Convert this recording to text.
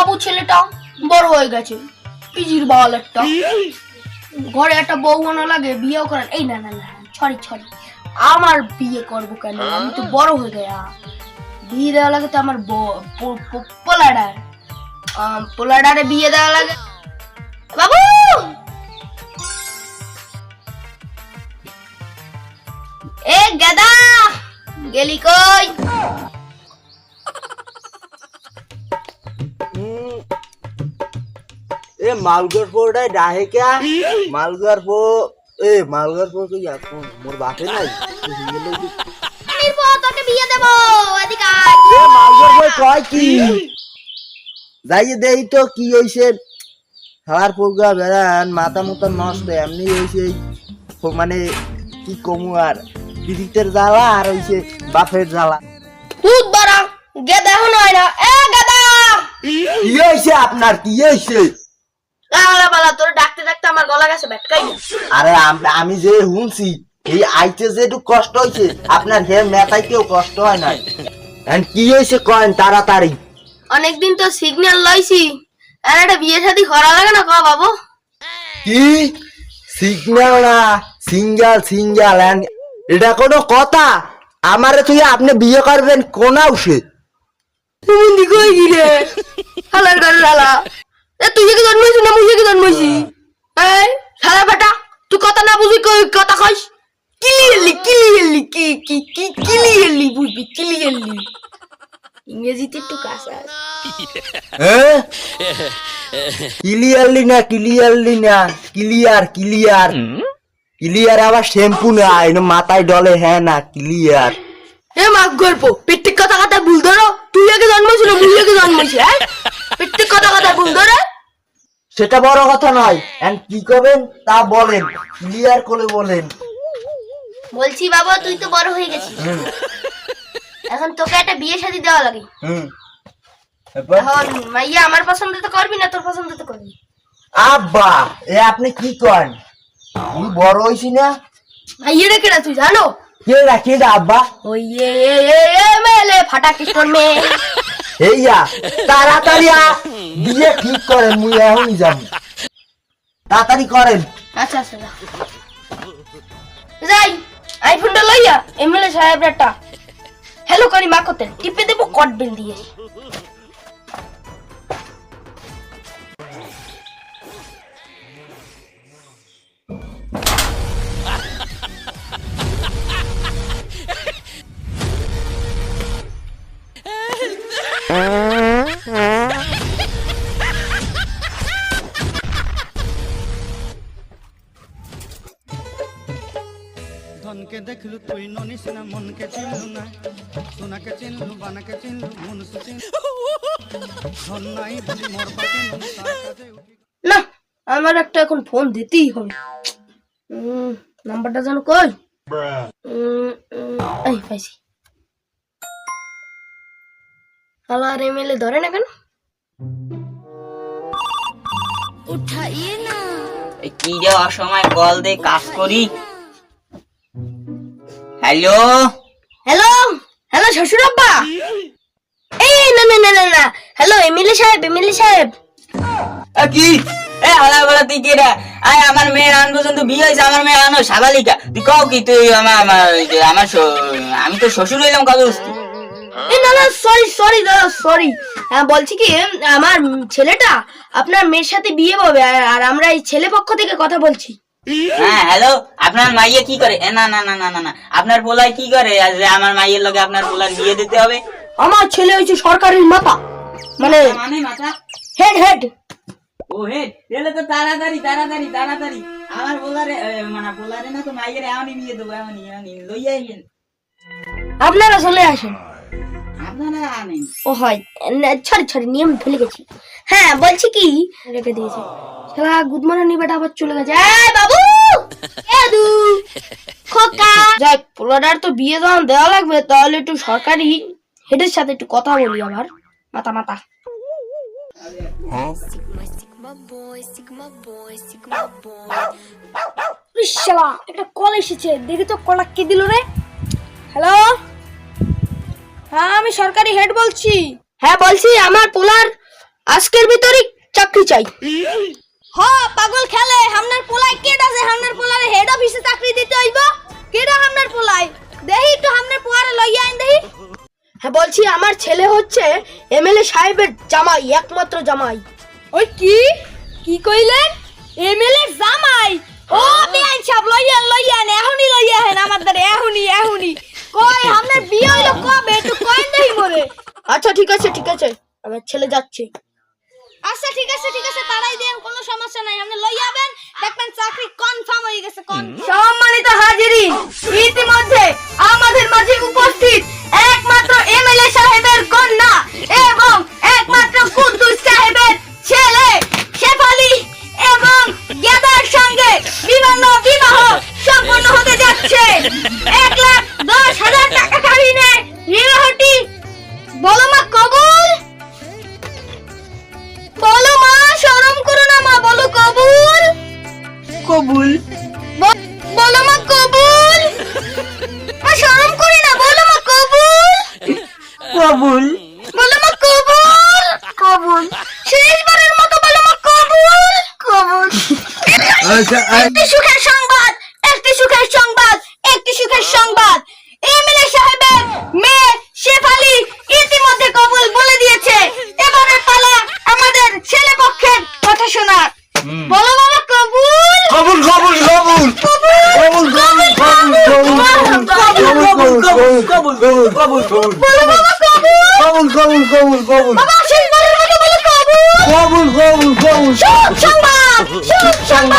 বাবু ছেলেটা বড় হয়ে গেছে। পিজির বাল একটা। ঘরে একটা বউ মনে লাগে, বিয়েও করেন এই না না না, ছড়ি ছড়ি। আমার বিয়ে করব কেন? আমি তো বড় হয়ে গেয়া। বিয়ে দেওয়া লাগে তো আমার পোলাডার। পোলাডারে বিয়ে দেওয়া লাগে। বাবু! এ গেদা, গেলি কই? এ মালগর পোটাই ডাহে কে মালগর পো এ মালগর পো এখন মোর বাপে নাই কি- আমির পর তোকে বিয়ে দেবো। এদিকে আয়। এ মালগর পো কয় কি? যাইয়ে দেই তো কি হইছে? হালার পোগা বেড়ান মাথা মতো নষ্ট এমনি হইছে মানে কি কমু আর? পিড়িতের জ্বালা আর হইছে বাপের জ্বালা। দুধ বাড়া গেদা এখন হয় না। এ গেদা! কি হইছে আপনার? কি হইছে? বালা তোর ডাকতে ডাকতে আমার গলা গেছে ব্যাটকাই আরে আমি যে শুনছি এই আইতে যে একটু কষ্ট হয়েছে আপনার হে মেটাইতেও কষ্ট হয় কি হয়েছে কয়েন তাড়াতাড়ি? অনেকদিন তো সিগন্যাল লইছি। আর একটা বিয়ে শাদি করা লাগে না ক বাবু? কি? সিগন্যাল না সিঙ্গেল সিঙ্গেল এটা কোনো কথা? আমারে তুই আপনি বিয়ে করবেন কোন আউসে তুমি গিরে হালার করে হালা। এ তুই কি জন্মাইছিস না মুই কি জন্মাইছি এই সারা বেটা তুই কথা না বুঝি কই কথা কইস কিলিয়ারলি কিলিয়ারলি কি কি কি কিলিয়ারলি বুঝবি কিলিয়ারলি ইংরেজিতে একটু কাঁচা। হ্যাঁ না ক্লিয়ারলি না ক্লিয়ার ক্লিয়ার ক্লিয়ার আবার শ্যাম্পু না মাথায় ডলে হ্যাঁ না ক্লিয়ার এ মাগ গল্প পিত্তিক কথা কথা ভুল ধরো তুই আগে জন্মাইছিল মুই আগে জন্মাইছি হ্যাঁ? কথা কথা সেটা বড় কথা নয়। এন্ড কি করবেন তা বলেন ক্লিয়ার করে বলেন। বলছি বাবা তুই তো বড় হয়ে গেছিস। এখন তোকে একটা বিয়ে শাদি দেওয়া লাগে। হুম। এখন মাইয়া আমার পছন্দ তো করবি না তোর পছন্দ তো করবি। আব্বা এ আপনি কি করেন? আমি বড় হইছি না। মাইয়া রেখে না তুই জানো? আব্বা ওই এ এ এ এ মেলে ফাটা কিশোর মেয়ে এইয়া তাড়াতাড়ি আ, বিয়ে ঠিক করেন মুই এখনই যাব তাড়াতাড়ি করেন আচ্ছা আচ্ছা যা। যাই আইফোনটা লইয়া এমএলএ সাহেব একটা হ্যালো করি মা করতে টিপে দেবো কট বিল দিয়ে ধনকে দেখলু তুই ননিস না মনকে চিনলু না। সোনাকে চিনলু বানাকে চিনলু মনুষ চিনলু। ধন নাই বলি মোর না আমার একটা এখন ফোন দিতেই হবে। উম, নাম্বারটা যেন কই? এই পাইছি। আর এমএলএ ধরে না কেন? এই কি রে অসময় কল দে কাজ করি। হ্যালো? হ্যালো? হ্যালো শ্বশুর আব্বা এই না না না না না। হ্যালো এমএলএ সাহেব এমএলএ সাহেব। কি? এ হালা বলা তুই কে রে? আয় আমার মেয়ের আন পর্যন্ত বিয়ে হয়েছে আমার মেয়ে আনো সাবালিকা। তুই কও কি তুই আমার আমার আমি তো শ্বশুর হইলাম কাজু না না সরি সরি দাদা সরি বলছি কি আমার ছেলেটা আপনার মেয়ের সাথে বিয়ে হবে আর- আমরা এই ছেলে পক্ষ থেকে কথা বলছি। হ্যাঁ হ্যালো আপনার মাইয়ে কি করে? না না না না না না আপনার পোলায় কি করে? যে আমার মাইয়ের লগে আপনার পোলার বিয়ে দিতে হবে? আমার ছেলে হয়েছে সরকারের মাথা। মানে মানে মাথা? হেড হেড ও হে এলে তো তাড়াতাড়ি তাড়াতাড়ি তাড়াতাড়ি। আমার পোলারে মানে পোলারে না তো মাইয়ের এমনই বিয়ে দেবো এমনই এমনই লইয়া আইবেন আপনারা চলে আসেন। ও হয় সরি সরি নিয়ম ভুলে গেছি। হ্যাঁ বলছি কি? রেখে দিয়েছি। শালা গুড মর্নিং বেটা আবার চলে গেছে। এই বাবু! এদু খোকা! যাই পোলাডার তো বিয়ে যখন দেওয়া লাগবে তাহলে একটু সরকারি হেডের সাথে একটু কথা বলি আবার। মাথা মাথা একটা কল এসেছে। দেখি তো কলা কে দিল রে? হ্যালো হ্যাঁ আমি সরকারি হেড বলছি। হ্যাঁ বলছি আমার পোলার আজকের ভিতরে চাকরি চাই। হ পাগল খেলে হামনার পোলাই কেডা যে হামনার পোলারে হেড অফিসে চাকরি দিতে হইব? কেডা হামনার পোলাই দেহি একটু হামনার পোয়ারে লইয়া আইন দেহি। হ্যাঁ বলছি আমার ছেলে হচ্ছে এমএলএ সাহেবের জামাই একমাত্র জামাই। ওই কি? কি কইলেন এমএলএ জামাই? ও বেআইন সাহেব লইয়া লইয়া নে এখনি লইয়া হেন আমার দ্বারা এখনি এখনি কই আপনার বিয়ে হইল কবে একটু কইন দেহি মোরে আচ্ছা ঠিক আছে ঠিক আছে। আমার ছেলে যাচ্ছে। আচ্ছা ঠিক আছে ঠিক আছে তাড়াই দেন কোনো সমস্যা নাই। আপনি লই যাবেন দেখবেন চাকরি কনফার্ম হয়ে গেছে সম্মানিত হাজিরি ইতিমধ্যে আমাদের মাঝে উপস্থিত একমাত্র এমএলএ সাহেবের কন্যা এবং একমাত্র কুদ্দুস সাহেবের ছেলে শেফালি এবং গেদার সঙ্গে বিবাহ বিবাহ সম্পন্ন হতে যাচ্ছে। এক লাখ দশ হাজার টাকা কাবিনে বিবাহটি বলো মা কবুল? বলো মা শরম করো না মা বলো কবুল। কবুল। বলো মা কবুল। মা শরম করি না বলো মা কবুল। কবুল। বলো মা কবুল। কবুল। শেষবারের মতো বলো মা কবুল। কবুল। আচ্ছা সুখের সংবাদ। şuna. Hmm. Bana bana kabul. Kabul kabul kabul. Kabul. Kabul kabul kabul kabul. Kabul kabul kabul kabul kabul kabul kabul. Bana bana kabul. Kabul kabul kabul kabul. Baba şimdi bana bana kabul. Kabul kabul kabul. Şut şamba. Şut şamba.